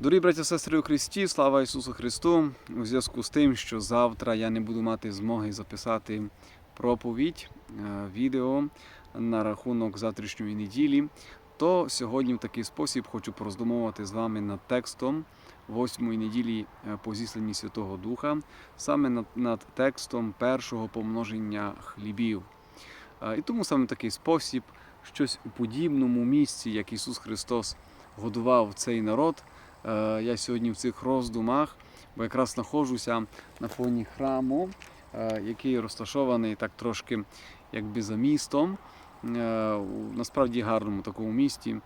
Дорогі браття сестри у Христі, слава Ісусу Христу! У зв'язку з тим, що завтра я не буду мати змоги записати проповідь, е, відео на рахунок завтрашньої неділі, то сьогодні в такий спосіб хочу пороздумовувати з вами над текстом восьмої неділі е, по зісланні Святого Духа, саме над, над текстом першого помноження хлібів. Е, І тому саме в такий спосіб, щось у подібному місці, як Ісус Христос годував цей народ. Е, Я сьогодні в цих роздумах, бо якраз знаходжуся на фоні храму, е, який розташований так трошки якби за містом. е, у насправді гарному такому місті.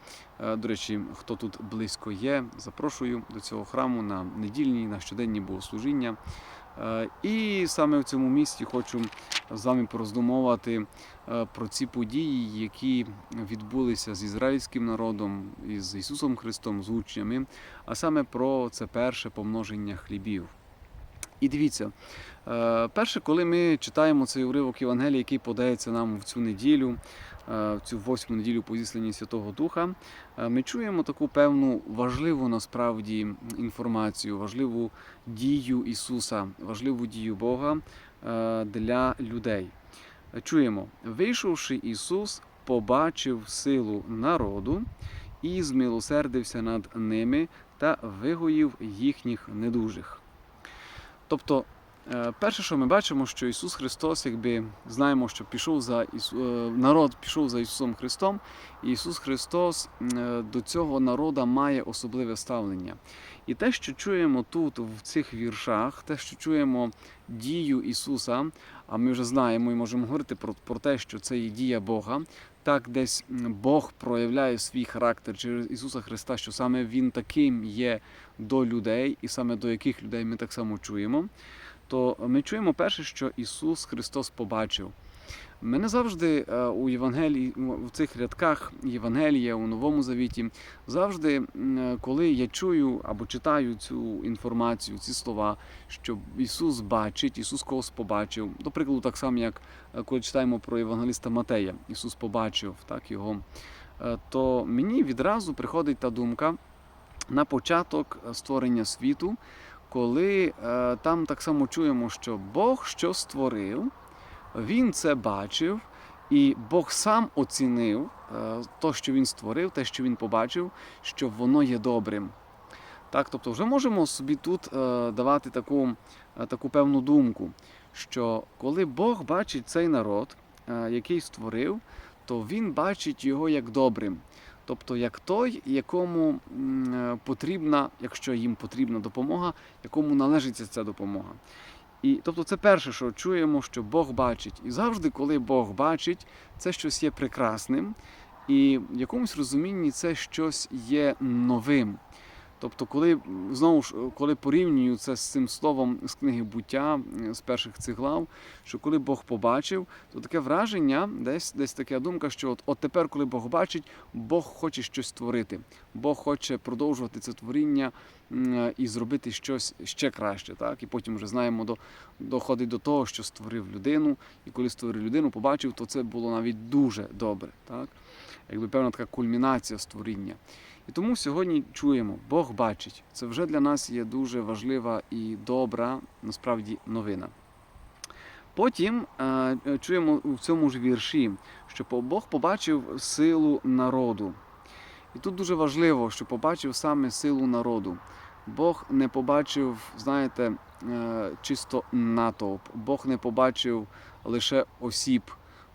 До речі, хто тут близько є, запрошую до цього храму на недільні, на щоденні богослужіння. І саме в цьому місті хочу з вами пороздумовувати е, про ці події, які відбулися з ізраїльським народом, із Ісусом Христом, з учнями, а саме про це перше помноження хлібів. І дивіться, е, перше, коли ми читаємо цей уривок Євангелія, який подається нам в цю неділю, е, в цю восьму неділю по зісланні Святого Духа, е, ми чуємо таку певну важливу насправді інформацію, важливу дію Ісуса, важливу дію Бога для людей. Чуємо, вийшовши Ісус, побачив силу народу і змилосердився над ними та вигоїв їхніх недужих. Тобто, е, перше, що ми бачимо, що Ісус Христос, якби знаємо, що пішов за Ісу... е, народ пішов за Ісусом Христом, і Ісус Христос е, до цього народа має особливе ставлення. І те, що чуємо тут, в цих віршах, те, що чуємо дію Ісуса, а ми вже знаємо і можемо говорити про, про те, що це є дія Бога. Так, десь Бог проявляє свій характер через Ісуса Христа, що саме Він таким є до людей, і саме до яких людей ми так само чуємо, то ми чуємо перше, що Ісус Христос побачив. Мене завжди е, у Євангелії, в цих рядках Євангелія у Новому Завіті, завжди, коли я чую або читаю цю інформацію, ці слова, що Ісус бачить, Ісус когось побачив. До прикладу, так само, як е, коли читаємо про Євангеліста Матея, Ісус побачив так, його, е, то мені відразу приходить та думка на початок створення світу, коли там так само чуємо, що Бог що створив, Він це бачив, і Бог сам оцінив е, то, що він створив, те, що він побачив, що воно є добрим. Так, тобто вже можемо собі тут е, давати таку, е, таку певну думку, що коли Бог бачить цей народ, який створив, то він бачить його як добрим. Тобто як той, якому потрібна, якщо їм потрібна допомога, якому належиться ця допомога. І тобто це перше, що чуємо, що Бог бачить. І завжди, коли Бог бачить, це щось є прекрасним, і в якомусь розумінні це щось є новим. Тобто, коли знову ж коли порівнюю це з цим словом з книги буття з перших цих глав, що коли Бог побачив, то таке враження, десь десь така думка, що от, от тепер, коли Бог бачить, Бог хоче щось створити, Бог хоче продовжувати це творіння і зробити щось ще краще. Так? І потім вже знаємо, до, доходить до того, що створив людину, і коли створив людину, побачив, то це було навіть дуже добре. Так? Якби певна така кульмінація створіння. І тому сьогодні чуємо, Бог бачить. Це вже для нас є дуже важлива і добра, насправді, новина. Потім е, е, чуємо в цьому ж вірші, що Бог побачив силу народу. І тут дуже важливо, що побачив саме силу народу. Бог не побачив, знаєте, е, чисто натовп, Бог не побачив лише осіб.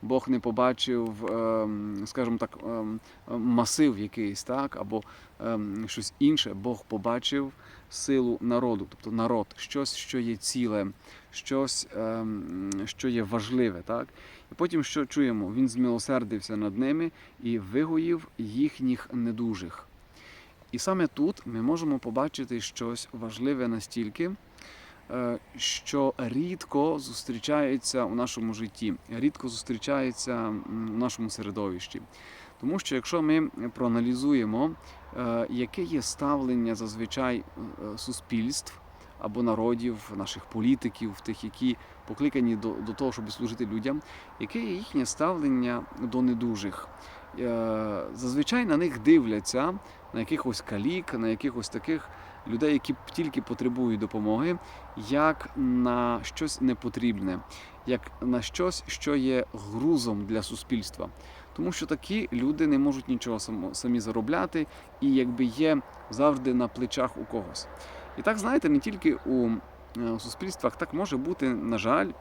Бог не побачив, ем, скажімо так, ем, масив якийсь, так, або ем, щось інше. Бог побачив силу народу, тобто народ, щось, що є ціле, щось, що є важливе. Так? І потім що чуємо? Він змилосердився над ними і вигоїв їхніх недужих. І саме тут ми можемо побачити щось важливе настільки, що рідко зустрічається у нашому житті, рідко зустрічається у нашому середовищі. Тому що якщо ми проаналізуємо, е, яке є ставлення зазвичай е, суспільств або народів, наших політиків, тих, які покликані до, до того, щоб служити людям, яке є їхнє ставлення до недужих, е, зазвичай на них дивляться на якихось калік, на якихось таких людей, які тільки потребують допомоги, як на щось непотрібне, як на щось, що є грузом для суспільства. Тому що такі люди не можуть нічого самі заробляти і якби є завжди на плечах у когось. І так, знаєте, не тільки у е, суспільствах так може бути, на жаль,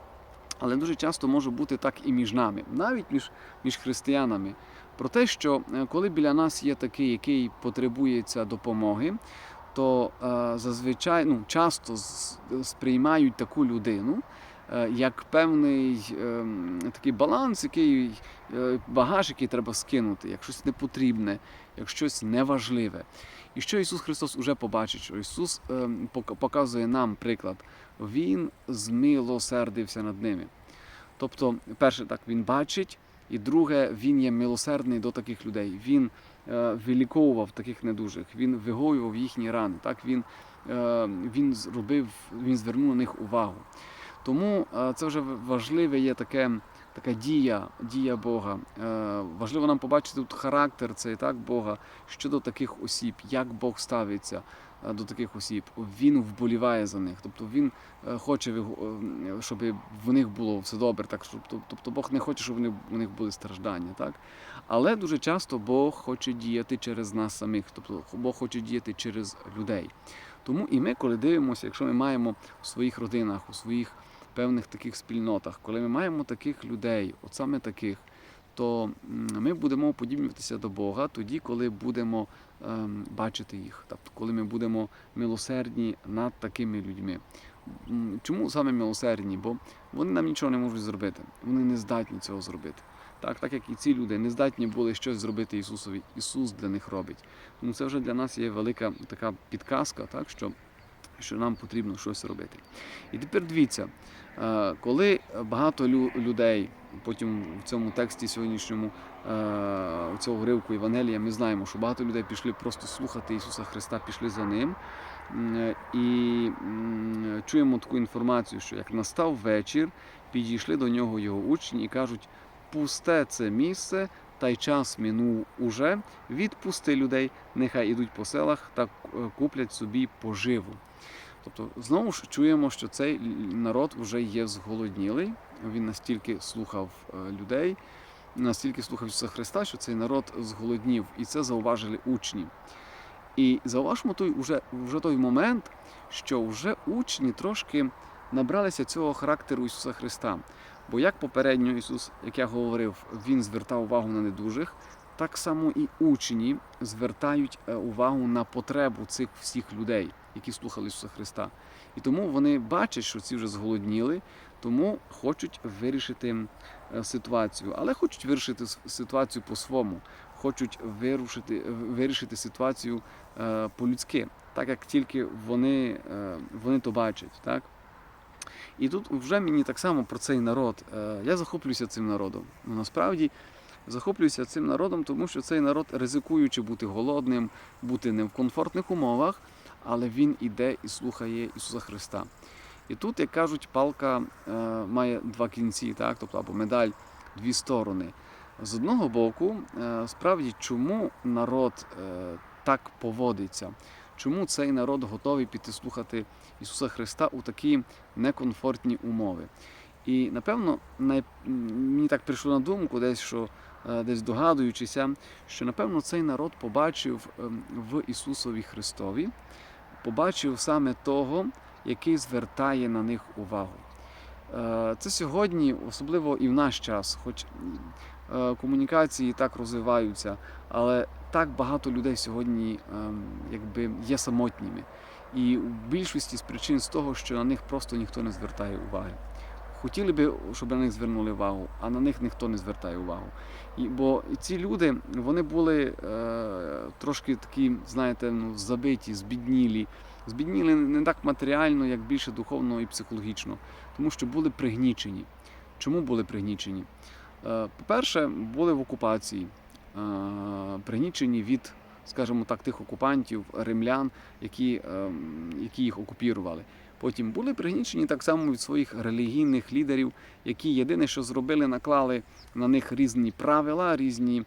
але дуже часто може бути так і між нами, навіть між, між християнами. Про те, що е, коли біля нас є такий, який потребується допомоги, то е, зазвичай ну, часто сприймають таку людину е, як певний е, такий баланс, який е, багаж, який треба скинути, як щось непотрібне, як щось неважливе. І що Ісус Христос уже побачить, що Ісус е, показує нам приклад. Він змилосердився над ними. Тобто, перше, так він бачить, і друге, він є милосердний до таких людей. Він виліковував таких недужих, він вигоював їхні рани. Так він, е, він зробив, він звернув на них увагу. Тому е, це вже важливе є таке. Така дія, дія Бога. Е, важливо нам побачити тут характер цей так Бога щодо таких осіб, як Бог ставиться е, до таких осіб. Він вболіває за них. Тобто він е, хоче, щоб в них було все добре. Так, щоб, тобто Бог не хоче, щоб у них були страждання. Так? Але дуже часто Бог хоче діяти через нас самих, тобто Бог хоче діяти через людей. Тому і ми, коли дивимося, якщо ми маємо в своїх родинах, у своїх певних таких спільнотах, коли ми маємо таких людей, от саме таких, то ми будемо подібнюватися до Бога тоді, коли будемо ем, бачити їх, тобто коли ми будемо милосердні над такими людьми. Чому саме милосердні? Бо вони нам нічого не можуть зробити, вони не здатні цього зробити. Так, так як і ці люди не здатні були щось зробити Ісусові, Ісус для них робить. Тому це вже для нас є велика така підказка, так, що, що нам потрібно щось робити. І тепер дивіться, коли багато лю- людей, потім в цьому тексті сьогоднішньому е, цього уривку Євангелія, ми знаємо, що багато людей пішли просто слухати Ісуса Христа, пішли за Ним. І чуємо таку інформацію, що як настав вечір, підійшли до нього його учні і кажуть: пусте це місце, та й час минув уже. Відпусти людей, нехай ідуть по селах та е, куплять собі поживу. Тобто, знову ж чуємо, що цей народ вже є зголоднілий. Він настільки слухав е, людей, настільки слухав Ісуса Христа, що цей народ зголоднів, і це зауважили учні. І зауважмо той уже, вже той момент, що вже учні трошки набралися цього характеру Ісуса Христа. Бо як попередньо Ісус, як я говорив, Він звертав увагу на недужих, так само і учні звертають е, увагу на потребу цих всіх людей, які слухали Ісуса Христа. І тому вони бачать, що ці вже зголодніли, тому хочуть вирішити е, ситуацію, але хочуть вирішити ситуацію по-своєму, хочуть вирушити, вирішити ситуацію е, по-людськи, так як тільки вони, вони то бачать. Так? І тут вже мені так само про цей народ. Я захоплююся цим народом. Ну, насправді захоплююся цим народом, тому що цей народ, ризикуючи бути голодним, бути не в комфортних умовах, але він іде і слухає Ісуса Христа. І тут, як кажуть, палка е, має два кінці, так? тобто або медаль дві сторони. З одного боку, е, справді, чому народ е, так поводиться? Чому цей народ готовий піти слухати Ісуса Христа у такі некомфортні умови? І напевно, най... мені так прийшло на думку, десь що десь догадуючися, що напевно цей народ побачив ем, в Ісусові Христові, побачив саме того, який звертає на них увагу. Е, Це сьогодні, особливо і в наш час, хоч е, комунікації так розвиваються, але так багато людей сьогодні ем, якби є самотніми. І в більшості з причин з того, що на них просто ніхто не звертає уваги. Хотіли би, щоб на них звернули увагу, а на них ніхто не звертає увагу. І, бо ці люди вони були е, трошки такі, знаєте, ну, забиті, збіднілі. Збідніли не так матеріально, як більше духовно і психологічно, тому що були пригнічені. Чому були пригнічені? Е, По-перше, були в окупації, е, пригнічені від, скажімо так, тих окупантів, римлян, які, ем, які їх окупірували. Потім були пригнічені так само від своїх релігійних лідерів, які єдине, що зробили, наклали на них різні правила, різні е,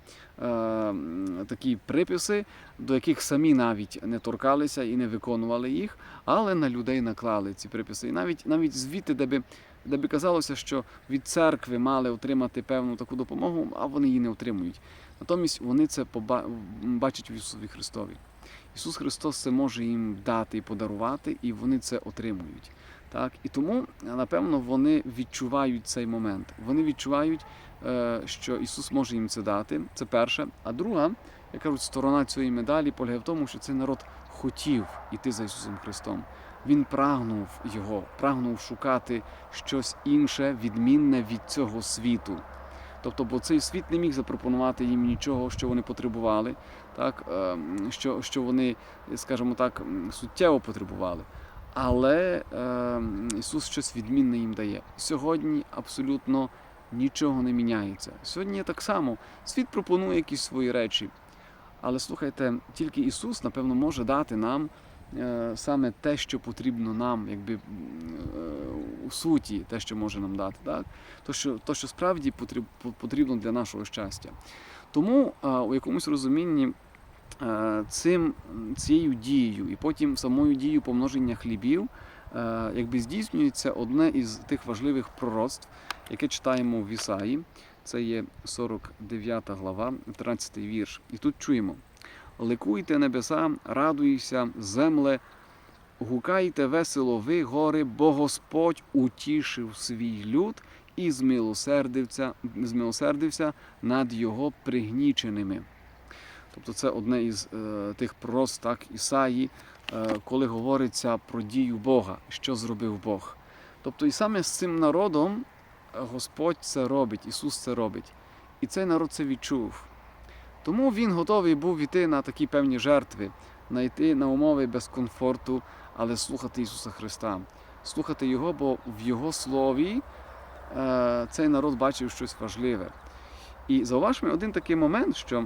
такі приписи, до яких самі навіть не торкалися і не виконували їх, але на людей наклали ці приписи. І навіть навіть звідти, де би, де би казалося, що від церкви мали отримати певну таку допомогу, а вони її не отримують. Натомість вони це бачать в Ісусові Христові. Ісус Христос це може їм дати і подарувати, і вони це отримують. Так? І тому, напевно, вони відчувають цей момент. Вони відчувають, е, що Ісус може їм це дати. Це перше. А друга, як кажуть, сторона цієї медалі полягає в тому, що цей народ хотів іти за Ісусом Христом. Він прагнув його, прагнув шукати щось інше, відмінне від цього світу. Тобто, бо цей світ не міг запропонувати їм нічого, що вони потребували, так, ем, що, що вони, скажімо так, суттєво потребували. Але ем, Ісус щось відмінне їм дає. Сьогодні абсолютно нічого не міняється. Сьогодні так само світ пропонує якісь свої речі. Але слухайте, тільки Ісус, напевно, може дати нам е, саме те, що потрібно нам, якби е, у суті, те, що може нам дати. Так? То, що, то, що справді потрібно для нашого щастя. Тому е, у якомусь розумінні е, цим, цією дією і потім самою дією помноження хлібів е, якби здійснюється одне із тих важливих пророцтв, яке читаємо в Ісаї. Це є 49 глава, 13 вірш. І тут чуємо: Ликуйте небеса, радуйся, земле, гукайте весело ви, гори, бо Господь утішив свій люд і змилосердився, змилосердився над його пригніченими. Тобто це одне із е, тих так, Ісаї, е, коли говориться про дію Бога, що зробив Бог. Тобто, і саме з цим народом Господь це робить, Ісус це робить. І цей народ це відчув. Тому він готовий був іти на такі певні жертви, на йти на умови без комфорту, але слухати Ісуса Христа, слухати Його, бо в Його слові е, цей народ бачив щось важливе. І зауважмо один такий момент, що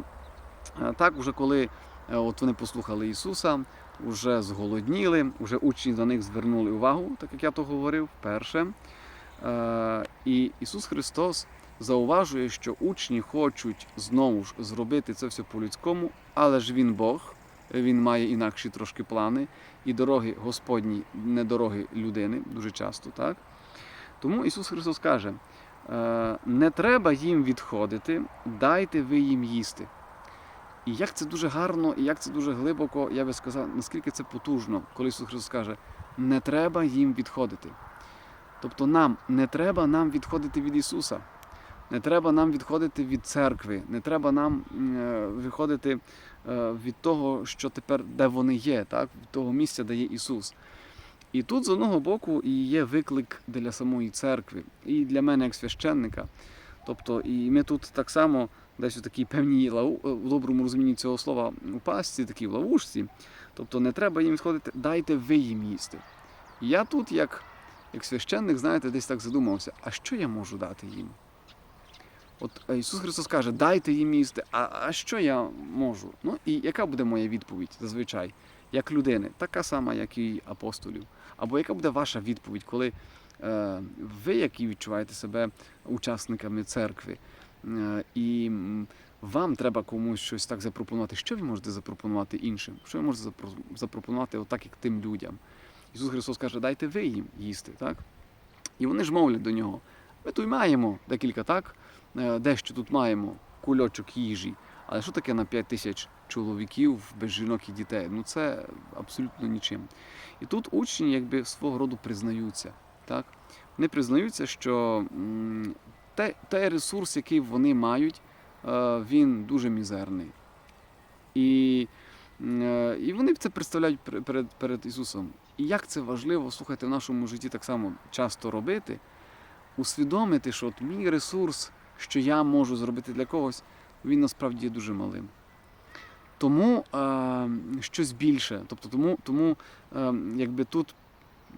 е, так, уже коли е, от вони послухали Ісуса, вже зголодніли, вже учні на них звернули увагу, так як я то говорив, перше. Е, І Ісус Христос зауважує, що учні хочуть знову ж зробити це все по-людському, але ж Він Бог, Він має інакші трошки плани, і дороги Господні, не дороги людини, дуже часто, так? Тому Ісус Христос каже: е, не треба їм відходити, дайте ви їм їсти. І як це дуже гарно, і як це дуже глибоко, я би сказав, наскільки це потужно, коли Ісус Христос каже, не треба їм відходити. Тобто нам не треба нам відходити від Ісуса, не треба нам відходити від церкви, не треба нам е, відходити е, від того, що тепер де вони є, так? від того місця, де є Ісус. І тут з одного боку і є виклик для самої церкви, і для мене як священника. Тобто, і ми тут так само десь у такій певній лау, в доброму розумінні цього слова у пастці, такій в ловушці. Тобто не треба їм відходити, дайте ви їм їсти. Я тут, як, як священник, знаєте, десь так задумався, а що я можу дати їм? От е, Ісус Христос каже, дайте їм їсти, а, а що я можу? Ну і яка буде моя відповідь зазвичай, як людини, така сама, як і апостолів. Або яка буде ваша відповідь, коли е, ви, які відчуваєте себе учасниками церкви, е, і вам треба комусь щось так запропонувати. Що ви можете запропонувати іншим? Що ви можете запропонувати отак, як тим людям? Ісус Христос каже, дайте ви їм їсти, так? І вони ж мовлять до нього. Ми тут маємо декілька так, дещо тут маємо кульочок їжі. Але що таке на 5 тисяч чоловіків без жінок і дітей? Ну це абсолютно нічим. І тут учні якби свого роду признаються. Так? Вони признаються, що те, той ресурс, який вони мають, е, він дуже мізерний. І, е, і вони це представляють пер- перед, перед Ісусом. І як це важливо, слухайте, в нашому житті так само часто робити, усвідомити, що от мій ресурс, що я можу зробити для когось, він насправді є дуже малим. Тому е, щось більше. Тобто, тому, тому е, якби тут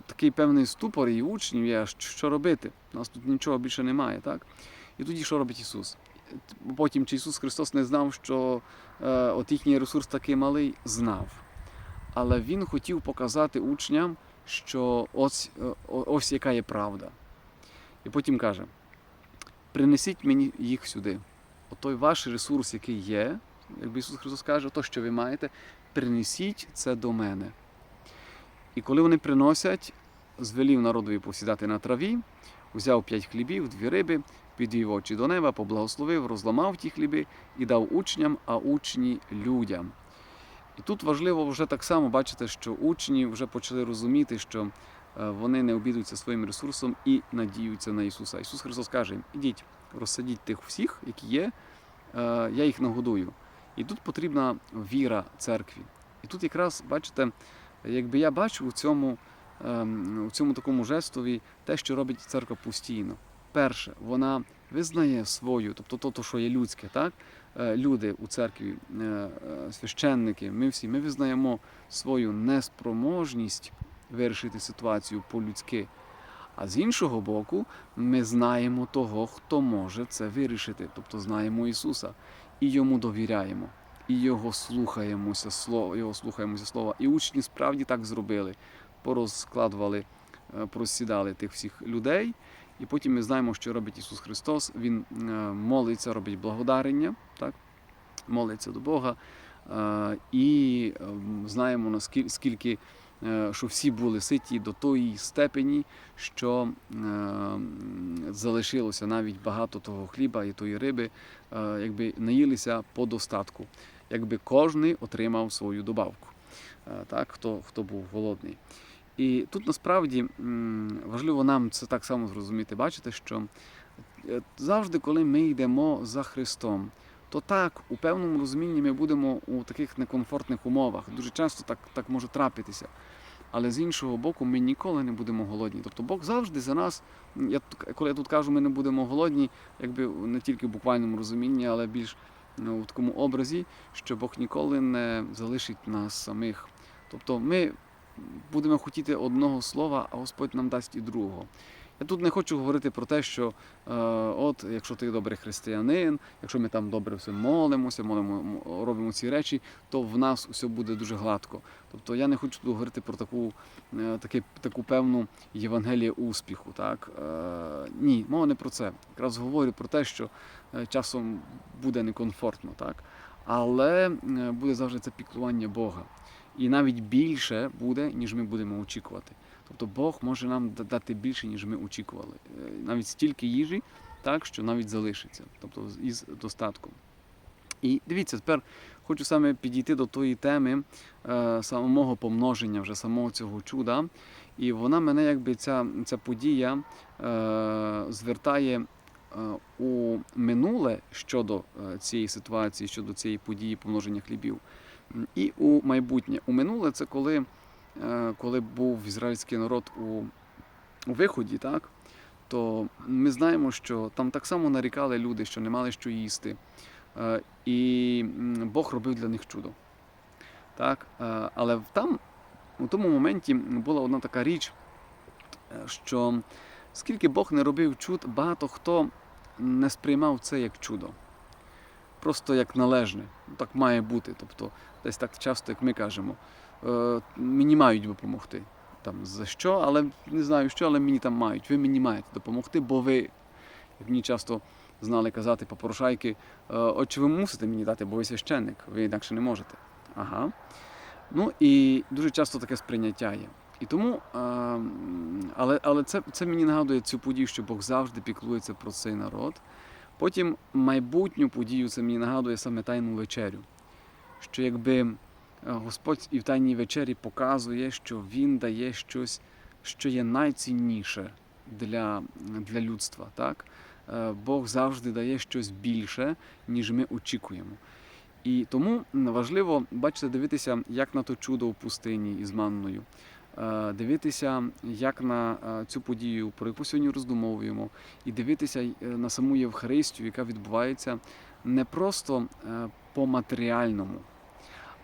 такий певний ступор і учнів є, що- робити. У нас тут нічого більше немає, так? І тоді що робить Ісус? Потім, чи Ісус Христос не знав, що е, от їхній ресурс такий малий, знав. але він хотів показати учням, що ось, е, ось яка є правда. І потім каже: принесіть мені їх сюди. Отой ваш ресурс, який є, як Ісус Христос каже, то, що ви маєте, принесіть це до мене. І коли вони приносять, звелів народові посідати на траві, взяв п'ять хлібів, дві риби, підвів очі до неба, поблагословив, розламав ті хліби і дав учням, а учні людям. І тут важливо вже так само бачити, що учні вже почали розуміти, що вони не обідуються своїм ресурсом і надіються на Ісуса. Ісус Христос каже їм: ідіть, розсадіть тих всіх, які є, е, я їх нагодую. І тут потрібна віра церкві. І тут якраз, бачите, якби я бачу у цьому, ем, у цьому такому жестові те, що робить церква постійно. Перше, вона визнає свою, тобто то, що є людське, так? Е, Люди у церкві, е, е, священники, ми всі ми визнаємо свою неспроможність вирішити ситуацію по-людськи. А з іншого боку, ми знаємо того, хто може це вирішити, тобто знаємо Ісуса і йому довіряємо, і Його слухаємося слова, його слухаємося слова. І учні справді так зробили, порозкладували, е, порозсідали тих всіх людей. І потім ми знаємо, що робить Ісус Христос. Він е, молиться, робить благодарення, так? молиться до Бога. Е, І е, знаємо, наскільки скільки, що всі були ситі до тої степені, що е, залишилося навіть багато того хліба і тої риби, е, якби наїлися по достатку, якби кожний отримав свою добавку, е, так, хто, хто був голодний. І тут насправді важливо нам це так само зрозуміти, бачите, що е, завжди, коли ми йдемо за Христом, то так, у певному розумінні ми будемо у таких некомфортних умовах. Дуже часто так, так може трапитися. Але з іншого боку, ми ніколи не будемо голодні. Тобто Бог завжди за нас, я коли я тут кажу, ми не будемо голодні, якби не тільки в буквальному розумінні, але більш ну, в такому образі, що Бог ніколи не залишить нас самих. Тобто ми будемо хотіти одного слова, а Господь нам дасть і другого. Я тут не хочу говорити про те, що е, от якщо ти добрий християнин, якщо ми там добре все молимося, молимо, робимо ці речі, то в нас все буде дуже гладко. Тобто я не хочу тут говорити про таку, е, таки, таку певну Євангелію успіху. Так? Е, ні, мова не про це. Якраз говорю про те, що е, часом буде некомфортно, так? але е, буде завжди це піклування Бога. І навіть більше буде, ніж ми будемо очікувати. Тобто Бог може нам дати більше, ніж ми очікували. Е, Навіть стільки їжі, так, що навіть залишиться, тобто із достатком. І дивіться, тепер хочу саме підійти до тої теми е, самого помноження, вже самого цього чуда. І вона мене, якби ця, ця подія е, звертає е, у минуле щодо е, цієї ситуації, щодо цієї події помноження хлібів. І у майбутнє. У минуле це коли, коли був ізраїльський народ у, виході, так? то ми знаємо, що там так само нарікали люди, що не мали що їсти. Е, І Бог робив для них чудо. Так? Е, Але там, у тому моменті, була одна така річ, е, що скільки Бог не робив чуд, багато хто не сприймав це як чудо. Просто як належне. Так має бути. Тобто, десь так часто, як ми кажемо, е, мені мають допомогти. Там за що, але не знаю що, але мені там мають. Ви мені маєте допомогти, бо ви, як мені часто знали казати попрошайки, е, от чи ви мусите мені дати, бо ви священник, ви інакше не можете. Ага. Ну і дуже часто таке сприйняття є. І тому, е, але, але це, це мені нагадує цю подію, що Бог завжди піклується про цей народ. Потім майбутню подію це мені нагадує саме Тайну вечерю. Що якби е, Господь і в Тайній вечері показує, що Він дає щось, що є найцінніше для, для людства. Так? Е, Бог завжди дає щось більше, ніж ми очікуємо. І тому важливо, бачите, дивитися, як на то чудо в пустині із манною. Е, Дивитися, як на е, цю подію, про яку сьогодні роздумовуємо, і дивитися на саму Євхаристію, яка відбувається не просто по матеріальному,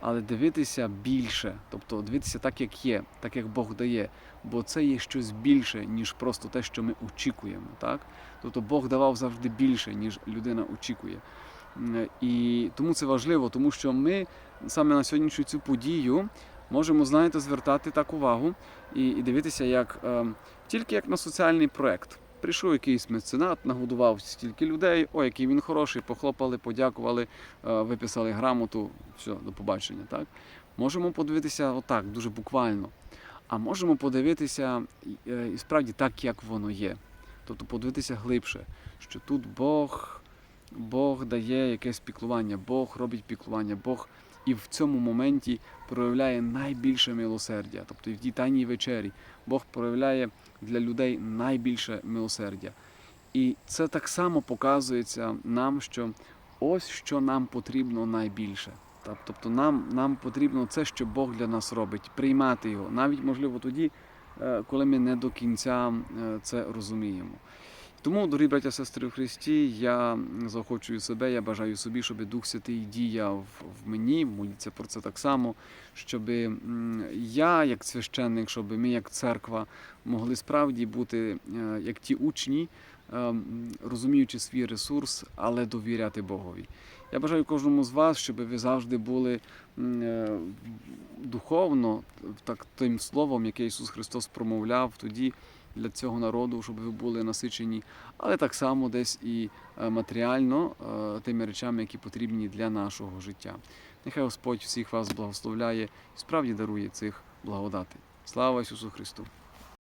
але дивитися більше, тобто дивитися так, як є, так як Бог дає, бо це є щось більше, ніж просто те, що ми очікуємо. Так? Тобто Бог давав завжди більше, ніж людина очікує. І тому це важливо, тому що ми саме на сьогоднішню цю подію можемо, знаєте, звертати так увагу і, і дивитися, як е, тільки як на соціальний проект. Прийшов якийсь меценат, нагодував стільки людей, о, який він хороший, похлопали, подякували, е, виписали грамоту, все, до побачення. Так? Можемо подивитися отак, дуже буквально. А можемо подивитися е, і справді так, як воно є. Тобто подивитися глибше, що тут Бог, Бог дає якесь піклування, Бог робить піклування, Бог і в цьому моменті проявляє найбільше милосердя. Тобто в тій вечері Бог проявляє для людей найбільше милосердя. І це так само показується нам, що ось що нам потрібно найбільше. Тобто нам, нам потрібно це, що Бог для нас робить, приймати його, навіть можливо тоді, е, коли ми не до кінця е, це розуміємо. Тому, дорогі браття сестри в Христі, я заохочую себе, я бажаю собі, щоб Дух Святий діяв в мені, моліться про це так само, щоб я, як священник, щоб ми, як церква, могли справді бути е, як ті учні, е, розуміючи свій ресурс, але довіряти Богові. Я бажаю кожному з вас, щоб ви завжди були е, духовно, так тим словом, яке Ісус Христос промовляв тоді для цього народу, щоб ви були насичені, але так само десь і е, матеріально е, тими речами, які потрібні для нашого життя. Нехай Господь всіх вас благословляє і справді дарує цих благодатей. Слава Ісусу Христу!